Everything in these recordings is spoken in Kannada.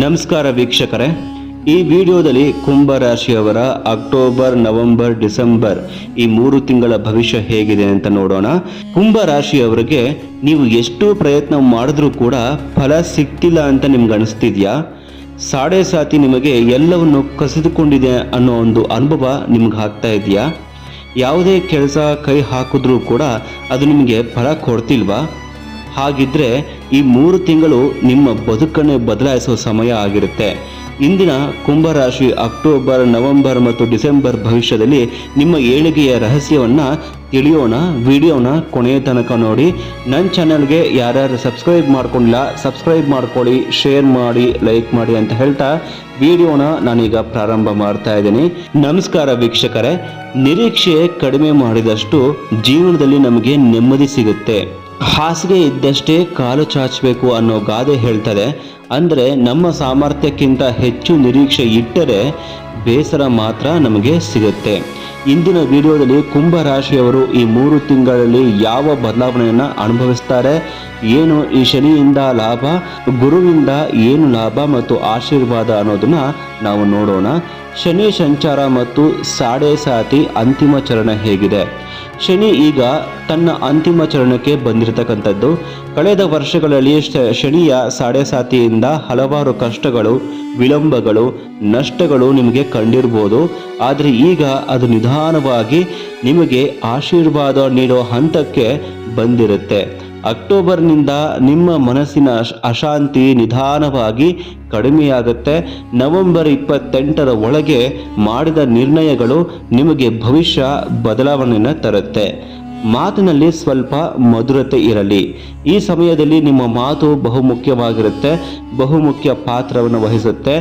ನಮಸ್ಕಾರ ವೀಕ್ಷಕರೇ. ಈ ವಿಡಿಯೋದಲ್ಲಿ ಕುಂಭ ರಾಶಿಯವರ ಅಕ್ಟೋಬರ್, ನವೆಂಬರ್, ಡಿಸೆಂಬರ್ ಈ ಮೂರು ತಿಂಗಳ ಭವಿಷ್ಯ ಹೇಗಿದೆ ಅಂತ ನೋಡೋಣ. ಕುಂಭ ರಾಶಿಯವರಿಗೆ ನೀವು ಎಷ್ಟು ಪ್ರಯತ್ನ ಮಾಡಿದ್ರೂ ಕೂಡ ಫಲ ಸಿಗ್ತಿಲ್ಲ ಅಂತ ನಿಮ್ಗೆ ಅನಿಸ್ತಿದ್ಯಾ? ಸಾಡೆ ಸಾತಿ ನಿಮಗೆ ಎಲ್ಲವನ್ನು ಕಸಿದುಕೊಂಡಿದೆ ಅನ್ನೋ ಒಂದು ಅನುಭವ ನಿಮ್ಗೆ ಆಗ್ತಾ ಇದೆಯಾ? ಯಾವುದೇ ಕೆಲಸ ಕೈ ಹಾಕಿದ್ರೂ ಕೂಡ ಅದು ನಿಮಗೆ ಫಲ ಕೊಡ್ತಿಲ್ವಾ? ಹಾಗಿದ್ರೆ ಈ ಮೂರು ತಿಂಗಳು ನಿಮ್ಮ ಬದುಕನ್ನೇ ಬದಲಾಯಿಸುವ ಸಮಯ ಆಗಿರುತ್ತೆ. ಇಂದಿನ ಕುಂಭರಾಶಿ ಅಕ್ಟೋಬರ್, ನವೆಂಬರ್ ಮತ್ತು ಡಿಸೆಂಬರ್ ಭವಿಷ್ಯದಲ್ಲಿ ನಿಮ್ಮ ಏಳಿಗೆಯ ರಹಸ್ಯವನ್ನು ತಿಳಿಯೋಣ, ವಿಡಿಯೋನ ಕೊನೆಯ ತನಕ ನೋಡಿ. ನನ್ನ ಚಾನಲ್ಗೆ ಯಾರ್ಯಾರು ಸಬ್ಸ್ಕ್ರೈಬ್ ಮಾಡ್ಕೊಂಡಿಲ್ಲ, ಸಬ್ಸ್ಕ್ರೈಬ್ ಮಾಡ್ಕೊಳ್ಳಿ, ಶೇರ್ ಮಾಡಿ, ಲೈಕ್ ಮಾಡಿ ಅಂತ ಹೇಳ್ತಾ ವಿಡಿಯೋನ ನಾನೀಗ ಪ್ರಾರಂಭ ಮಾಡ್ತಾ ಇದ್ದೀನಿ. ನಮಸ್ಕಾರ ವೀಕ್ಷಕರೇ. ನಿರೀಕ್ಷೆ ಕಡಿಮೆ ಮಾಡಿದಷ್ಟು ಜೀವನದಲ್ಲಿ ನಮಗೆ ನೆಮ್ಮದಿ ಸಿಗುತ್ತೆ. ಹಾಸಿಗೆ ಇದ್ದಷ್ಟೇ ಕಾಲು ಚಾಚಬೇಕು ಅನ್ನೋ ಗಾದೆ ಹೇಳ್ತದೆ. ಅಂದರೆ ನಮ್ಮ ಸಾಮರ್ಥ್ಯಕ್ಕಿಂತ ಹೆಚ್ಚು ನಿರೀಕ್ಷೆ ಇಟ್ಟರೆ ಬೇಸರ ಮಾತ್ರ ನಮಗೆ ಸಿಗುತ್ತೆ. ಇಂದಿನ ವಿಡಿಯೋದಲ್ಲಿ ಕುಂಭ ರಾಶಿಯವರು ಈ ಮೂರು ತಿಂಗಳಲ್ಲಿ ಯಾವ ಬದಲಾವಣೆಯನ್ನು ಅನುಭವಿಸ್ತಾರೆ? ಏನು ಈ ಶನಿಯಿಂದ ಲಾಭ, ಗುರುವಿಂದ ಏನು ಲಾಭ ಮತ್ತು ಆಶೀರ್ವಾದ ಅನ್ನೋದನ್ನ ನಾವು ನೋಡೋಣ. ಶನಿ ಸಂಚಾರ ಮತ್ತು ಸಾಡೆ ಸಾತಿ ಅಂತಿಮ ಚರಣ ಹೇಗಿದೆ. ಶನಿ ಈಗ ತನ್ನ ಅಂತಿಮ ಚರಣಕ್ಕೆ ಬಂದಿರತಕ್ಕಂಥದ್ದು. ಕಳೆದ ವರ್ಷಗಳಲ್ಲಿ ಶನಿಯ ಸಾಡೆ ಸಾತಿಯಿಂದ ಹಲವಾರು ಕಷ್ಟಗಳು, ವಿಳಂಬಗಳು, ನಷ್ಟಗಳು ನಿಮಗೆ ಕಂಡಿರ್ಬೋದು. ಆದರೆ ಈಗ ಅದು ನಿಧಾನವಾಗಿ ನಿಮಗೆ ಆಶೀರ್ವಾದ ನೀಡೋ ಹಂತಕ್ಕೆ ಬಂದಿರುತ್ತೆ. ಅಕ್ಟೋಬರ್ನಿಂದ ನಿಮ್ಮ ಮನಸ್ಸಿನ ಅಶ್- ಅಶಾಂತಿ ನಿಧಾನವಾಗಿ ಕಡಿಮೆಯಾಗುತ್ತೆ. ನವೆಂಬರ್ ಇಪ್ಪತ್ತೆಂಟರ ಒಳಗೆ ಮಾಡಿದ ನಿರ್ಣಯಗಳು ನಿಮಗೆ ಭವಿಷ್ಯ ಬದಲಾವಣೆಯನ್ನು ತರುತ್ತೆ. ಮಾತಿನಲ್ಲಿ ಸ್ವಲ್ಪ ಮಧುರತೆ ಇರಲಿ. ಈ ಸಮಯದಲ್ಲಿ ನಿಮ್ಮ ಮಾತು ಬಹುಮುಖ್ಯವಾಗಿರುತ್ತೆ, ಬಹುಮುಖ್ಯ ಪಾತ್ರವನ್ನು ವಹಿಸುತ್ತೆ.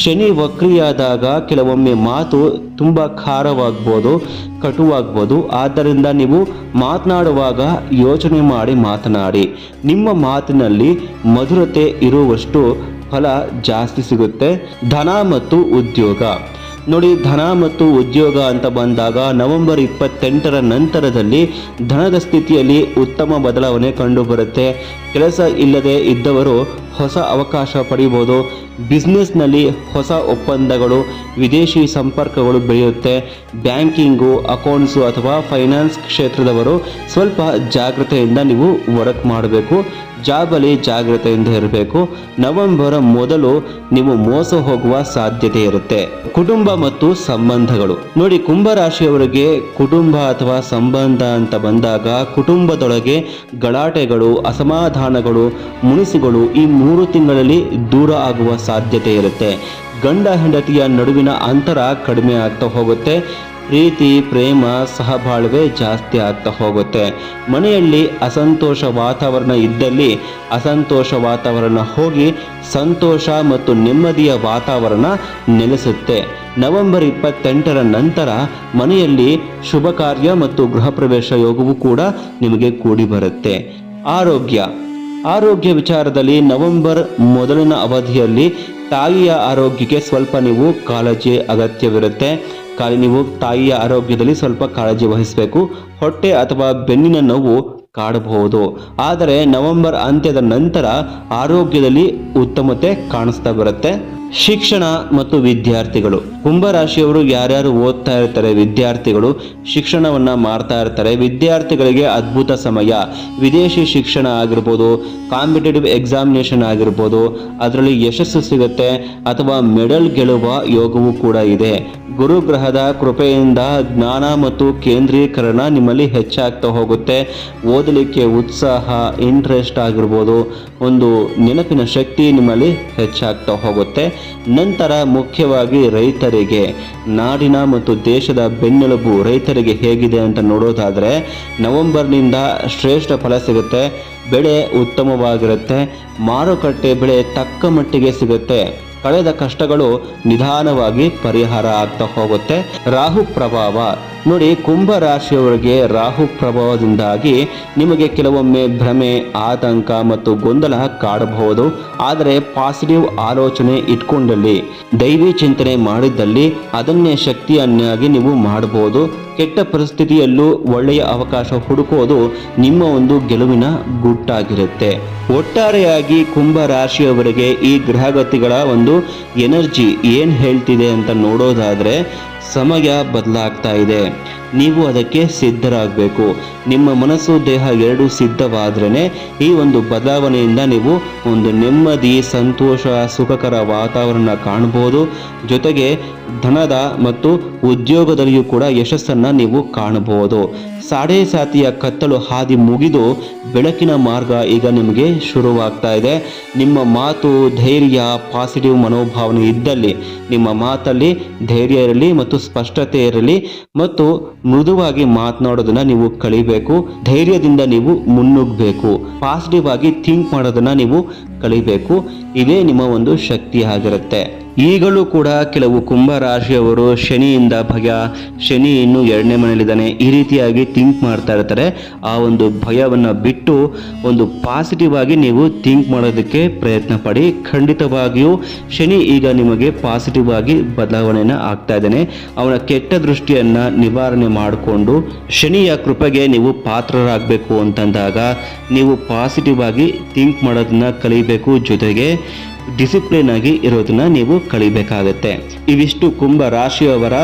ಶನಿ ವಕ್ರಿಯಾದಾಗ ಕೆಲವೊಮ್ಮೆ ಮಾತು ತುಂಬ ಖಾರವಾಗ್ಬೋದು, ಕಟುವಾಗ್ಬೋದು. ಆದ್ದರಿಂದ ನೀವು ಮಾತನಾಡುವಾಗ ಯೋಚನೆ ಮಾಡಿ ಮಾತನಾಡಿ. ನಿಮ್ಮ ಮಾತಿನಲ್ಲಿ ಮಧುರತೆ ಇರುವಷ್ಟು ಫಲ ಜಾಸ್ತಿ ಸಿಗುತ್ತೆ. ಧನ ಮತ್ತು ಉದ್ಯೋಗ. ನೋಡಿ ಧನ ಮತ್ತು ಉದ್ಯೋಗ ಅಂತ ಬಂದಾಗ ನವೆಂಬರ್ ಇಪ್ಪತ್ತೆಂಟರ ನಂತರದಲ್ಲಿ ಧನದ ಸ್ಥಿತಿಯಲ್ಲಿ ಉತ್ತಮ ಬದಲಾವಣೆ ಕಂಡುಬರುತ್ತೆ. ಕೆಲಸ ಇಲ್ಲದೆ ಇದ್ದವರು ಹೊಸ ಅವಕಾಶ ಪಡೆಯಬಹುದು ಬಿಸ್ನೆಸ್ನಲ್ಲಿ ಹೊಸ ಒಪ್ಪಂದಗಳು, ವಿದೇಶಿ ಸಂಪರ್ಕಗಳು ಬೆಳೆಯುತ್ತೆ. ಬ್ಯಾಂಕಿಂಗು, ಅಕೌಂಟ್ಸು ಅಥವಾ ಫೈನಾನ್ಸ್ ಕ್ಷೇತ್ರದವರು ಸ್ವಲ್ಪ ಜಾಗ್ರತೆಯಿಂದ ನೀವು ವರ್ಕ್ ಮಾಡಬೇಕು. ಜಾಬಲ್ಲಿ ಜಾಗ್ರತೆಯಿಂದ ಇರಬೇಕು. ನವೆಂಬರ್ ಮೊದಲು ನೀವು ಮೋಸ ಹೋಗುವ ಸಾಧ್ಯತೆ ಇರುತ್ತೆ. ಕುಟುಂಬ ಮತ್ತು ಸಂಬಂಧಗಳು. ನೋಡಿ ಕುಂಭ ರಾಶಿಯವರಿಗೆ ಕುಟುಂಬ ಅಥವಾ ಸಂಬಂಧ ಅಂತ ಬಂದಾಗ ಕುಟುಂಬದೊಳಗೆ ಗಲಾಟೆಗಳು ಅಸಮಾಧಾನಗಳು ಮುನಿಸುಗಳು ಈ ಮೂರು ತಿಂಗಳಲ್ಲಿ ದೂರ ಆಗುವ ಸಾಧ್ಯತೆ ಇರುತ್ತೆ. ಗಂಡ ಹೆಂಡತಿಯ ನಡುವಿನ ಅಂತರ ಕಡಿಮೆ ಆಗ್ತಾ ಹೋಗುತ್ತೆ. ಪ್ರೀತಿ, ಪ್ರೇಮ, ಸಹಬಾಳ್ವೆ ಜಾಸ್ತಿ ಆಗ್ತಾ ಹೋಗುತ್ತೆ. ಮನೆಯಲ್ಲಿ ಅಸಂತೋಷ ವಾತಾವರಣ ಇದ್ದಲ್ಲಿ ಅಸಂತೋಷ ವಾತಾವರಣ ಹೋಗಿ ಸಂತೋಷ ಮತ್ತು ನೆಮ್ಮದಿಯ ವಾತಾವರಣ ನೆಲೆಸುತ್ತೆ. ನವೆಂಬರ್ ಇಪ್ಪತ್ತೆಂಟರ ನಂತರ ಮನೆಯಲ್ಲಿ ಶುಭ ಕಾರ್ಯ ಮತ್ತು ಗೃಹ ಪ್ರವೇಶ ಯೋಗವೂ ಕೂಡ ನಿಮಗೆ ಕೂಡಿ ಬರುತ್ತೆ. ಆರೋಗ್ಯ. ಆರೋಗ್ಯ ವಿಚಾರದಲ್ಲಿ ನವೆಂಬರ್ ಮೊದಲಿನ ಅವಧಿಯಲ್ಲಿ ತಾಯಿಯ ಆರೋಗ್ಯಕ್ಕೆ ಸ್ವಲ್ಪ ನೀವು ಕಾಳಜಿ ಅಗತ್ಯವಿರುತ್ತೆ. ಕಾಲಿ ನೀವು ತಾಯಿಯ ಆರೋಗ್ಯದಲ್ಲಿ ಸ್ವಲ್ಪ ಕಾಳಜಿ ವಹಿಸಬೇಕು. ಹೊಟ್ಟೆ ಅಥವಾ ಬೆನ್ನಿನ ನೋವು ಕಾಡಬಹುದು. ಆದರೆ ನವೆಂಬರ್ ಅಂತ್ಯದ ನಂತರ ಆರೋಗ್ಯದಲ್ಲಿ ಉತ್ತಮತೆ ಕಾಣಿಸ್ತಾ ಬರುತ್ತೆ. ಶಿಕ್ಷಣ ಮತ್ತು ವಿದ್ಯಾರ್ಥಿಗಳು. ಕುಂಭರಾಶಿಯವರು ಯಾರ್ಯಾರು ಓದ್ತಾ ಇರ್ತಾರೆ, ವಿದ್ಯಾರ್ಥಿಗಳು ಶಿಕ್ಷಣವನ್ನ ಮಾಡ್ತಾ ಇರ್ತಾರೆ. ವಿದ್ಯಾರ್ಥಿಗಳಿಗೆ ಅದ್ಭುತ ಸಮಯ. ವಿದೇಶಿ ಶಿಕ್ಷಣ ಆಗಿರ್ಬೋದು, ಕಾಂಪಿಟೇಟಿವ್ ಎಕ್ಸಾಮಿನೇಷನ್ ಆಗಿರ್ಬೋದು, ಅದರಲ್ಲಿ ಯಶಸ್ಸು ಸಿಗುತ್ತೆ ಅಥವಾ ಮೆಡಲ್ ಗೆಲ್ಲುವ ಯೋಗವೂ ಕೂಡ ಇದೆ. ಗುರುಗ್ರಹದ ಕೃಪೆಯಿಂದ ಜ್ಞಾನ ಮತ್ತು ಕೇಂದ್ರೀಕರಣ ನಿಮ್ಮಲ್ಲಿ ಹೆಚ್ಚಾಗ್ತಾ ಹೋಗುತ್ತೆ. ಓದಲಿಕ್ಕೆ ಉತ್ಸಾಹ ಇಂಟ್ರೆಸ್ಟ್ ಆಗಿರ್ಬೋದು, ಒಂದು ನೆನಪಿನ ಶಕ್ತಿ ನಿಮ್ಮಲ್ಲಿ ಹೆಚ್ಚಾಗ್ತಾ ಹೋಗುತ್ತೆ. ನಂತರ ಮುಖ್ಯವಾಗಿ ರೈತರಿಗೆ, ನಾಡಿನ ಮತ್ತು ದೇಶದ ಬೆನ್ನೆಲುಬು ರೈತರಿಗೆ ಹೇಗಿದೆ ಅಂತ ನೋಡೋದಾದರೆ, ನವೆಂಬರ್ನಿಂದ ಶ್ರೇಷ್ಠ ಫಲ ಸಿಗುತ್ತೆ, ಬೆಳೆ ಉತ್ತಮವಾಗಿರುತ್ತೆ, ಮಾರುಕಟ್ಟೆ ಬೆಳೆ ತಕ್ಕ ಮಟ್ಟಿಗೆ ಸಿಗುತ್ತೆ. ಕಳೆದ ಕಷ್ಟಗಳು ನಿಧಾನವಾಗಿ ಪರಿಹಾರ ಆಗ್ತಾ ಹೋಗುತ್ತೆ. ರಾಹು ಪ್ರಭಾವ. ನೋಡಿ, ಕುಂಭ ರಾಶಿಯವರಿಗೆ ರಾಹು ಪ್ರಭಾವದಿಂದಾಗಿ ನಿಮಗೆ ಕೆಲವೊಮ್ಮೆ ಭ್ರಮೆ, ಆತಂಕ ಮತ್ತು ಗೊಂದಲ ಕಾಡಬಹುದು. ಆದರೆ ಪಾಸಿಟಿವ್ ಆಲೋಚನೆ ಇಟ್ಕೊಂಡಲ್ಲಿ, ದೈವಿ ಚಿಂತನೆ ಮಾಡಿದ್ದಲ್ಲಿ ಅದನ್ನೇ ಶಕ್ತಿಯನ್ನಾಗಿ ನೀವು ಮಾಡಬಹುದು. ಕೆಟ್ಟ ಪರಿಸ್ಥಿತಿಯಲ್ಲೂ ಒಳ್ಳೆಯ ಅವಕಾಶ ಹುಡುಕೋದು ನಿಮ್ಮ ಒಂದು ಗೆಲುವಿನ ಗುಟ್ಟಾಗಿರುತ್ತೆ. ಒಟ್ಟಾರೆಯಾಗಿ ಕುಂಭ ರಾಶಿಯವರಿಗೆ ಈ ಗ್ರಹಗತಿಗಳ ಒಂದು ಎನರ್ಜಿ ಏನು ಹೇಳ್ತಿದೆ ಅಂತ ನೋಡೋದಾದರೆ ಸಮಯ ಬದಲಾಗ್ತಾ ಇದೆ. ನೀವು ಅದಕ್ಕೆ ಸಿದ್ಧರಾಗಬೇಕು. ನಿಮ್ಮ ಮನಸ್ಸು, ದೇಹ ಎರಡೂ ಸಿದ್ಧವಾದ್ರೇ ಈ ಒಂದು ಬದಲಾವಣೆಯಿಂದ ನೀವು ಒಂದು ನೆಮ್ಮದಿ, ಸಂತೋಷ, ಸುಖಕರ ವಾತಾವರಣ ಕಾಣ್ಬೋದು. ಜೊತೆಗೆ ಧನದ ಮತ್ತು ಉದ್ಯೋಗದಲ್ಲಿಯೂ ಕೂಡ ಯಶಸ್ಸನ್ನು ನೀವು ಕಾಣಬಹುದು ಸಾಡೆ ಸಾತಿಯ ಕತ್ತಲು ಹಾದಿ ಮುಗಿದು ಬೆಳಕಿನ ಮಾರ್ಗ ಈಗ ನಿಮಗೆ ಶುರುವಾಗ್ತಾ ಇದೆ. ನಿಮ್ಮ ಮಾತು, ಧೈರ್ಯ ಪಾಸಿಟಿವ್ ಮನೋಭಾವನೆ ಇದ್ದಲ್ಲಿ, ನಿಮ್ಮ ಮಾತಲ್ಲಿ ಧೈರ್ಯ ಇರಲಿ ಮತ್ತು ಸ್ಪಷ್ಟತೆ ಇರಲಿ ಮತ್ತು ಮೃದುವಾಗಿ ಮಾತನಾಡೋದನ್ನ ನೀವು ಕಲಿಬೇಕು. ಧೈರ್ಯದಿಂದ ನೀವು ಮುನ್ನುಗ್ಗಬೇಕು. ಪಾಸಿಟಿವ್ ಆಗಿ ಥಿಂಕ್ ಮಾಡೋದನ್ನ ನೀವು ಕಲಿಬೇಕು, ಇದೇ ನಿಮ್ಮ ಒಂದು ಶಕ್ತಿ ಆಗಿರುತ್ತೆ. ಈಗಲೂ ಕೂಡ ಕೆಲವು ಕುಂಭ ರಾಶಿಯವರು ಶನಿಯಿಂದ ಭಯ, ಶನಿ ಇನ್ನು ಎರಡನೇ ಮನೆಯಲ್ಲಿದ್ದಾನೆ, ಈ ರೀತಿಯಾಗಿ ಥಿಂಕ್ ಮಾಡ್ತಾ ಇರ್ತಾರೆ. ಆ ಒಂದು ಭಯವನ್ನು ಬಿಟ್ಟು ಒಂದು ಪಾಸಿಟಿವ್ ಆಗಿ ನೀವು ಥಿಂಕ್ ಮಾಡೋದಕ್ಕೆ ಪ್ರಯತ್ನ ಪಡಿ. ಖಂಡಿತವಾಗಿಯೂ ಶನಿ ಈಗ ನಿಮಗೆ ಪಾಸಿಟಿವ್ ಆಗಿ ಬದಲಾವಣೆಯನ್ನು ಆಗ್ತಾ ಇದ್ದಾನೆ. ಅವನ ಕೆಟ್ಟ ದೃಷ್ಟಿಯನ್ನು ನಿವಾರಣೆ ಮಾಡಿಕೊಂಡು ಶನಿಯ ಕೃಪೆಗೆ ನೀವು ಪಾತ್ರರಾಗಬೇಕು ಅಂತಂದಾಗ ನೀವು ಪಾಸಿಟಿವ್ ಆಗಿ ಥಿಂಕ್ ಮಾಡೋದನ್ನ ಕಲಿಬೇಕು. ಜೊತೆಗೆ ಡಿಸಿಪ್ಲಿನ್ ಆಗಿ ಇರೋದನ್ನ ನೀವು ಕಲಿಬೇಕಾಗತ್ತೆ. ಇವಿಷ್ಟು ಕುಂಭ ರಾಶಿಯವರ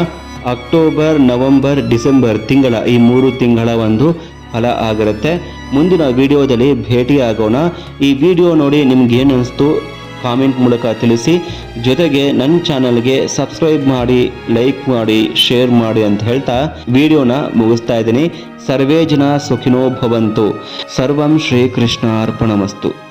ಅಕ್ಟೋಬರ್, ನವೆಂಬರ್, ಡಿಸೆಂಬರ್ ತಿಂಗಳ ಈ ಮೂರು ತಿಂಗಳ ಒಂದು ಫಲ ಆಗಿರುತ್ತೆ. ಮುಂದಿನ ವಿಡಿಯೋದಲ್ಲಿ ಭೇಟಿಯಾಗೋಣ. ಈ ವಿಡಿಯೋ ನೋಡಿ ನಿಮ್ಗೆ ಏನು ಅನಿಸ್ತು ಕಾಮೆಂಟ್ ಮೂಲಕ ತಿಳಿಸಿ. ಜೊತೆಗೆ ನನ್ನ ಚಾನಲ್ಗೆ ಸಬ್ಸ್ಕ್ರೈಬ್ ಮಾಡಿ ಲೈಕ್ ಮಾಡಿ ಶೇರ್ ಮಾಡಿ ಅಂತ ಹೇಳ್ತಾ ವಿಡಿಯೋನ ಮುಗಿಸ್ತಾ ಇದ್ದೀನಿ. ಸರ್ವೇ ಜನ ಸುಖಿನೋ ಭವಂತು. ಸರ್ವಂ ಶ್ರೀಕೃಷ್ಣ ಅರ್ಪಣಮಸ್ತು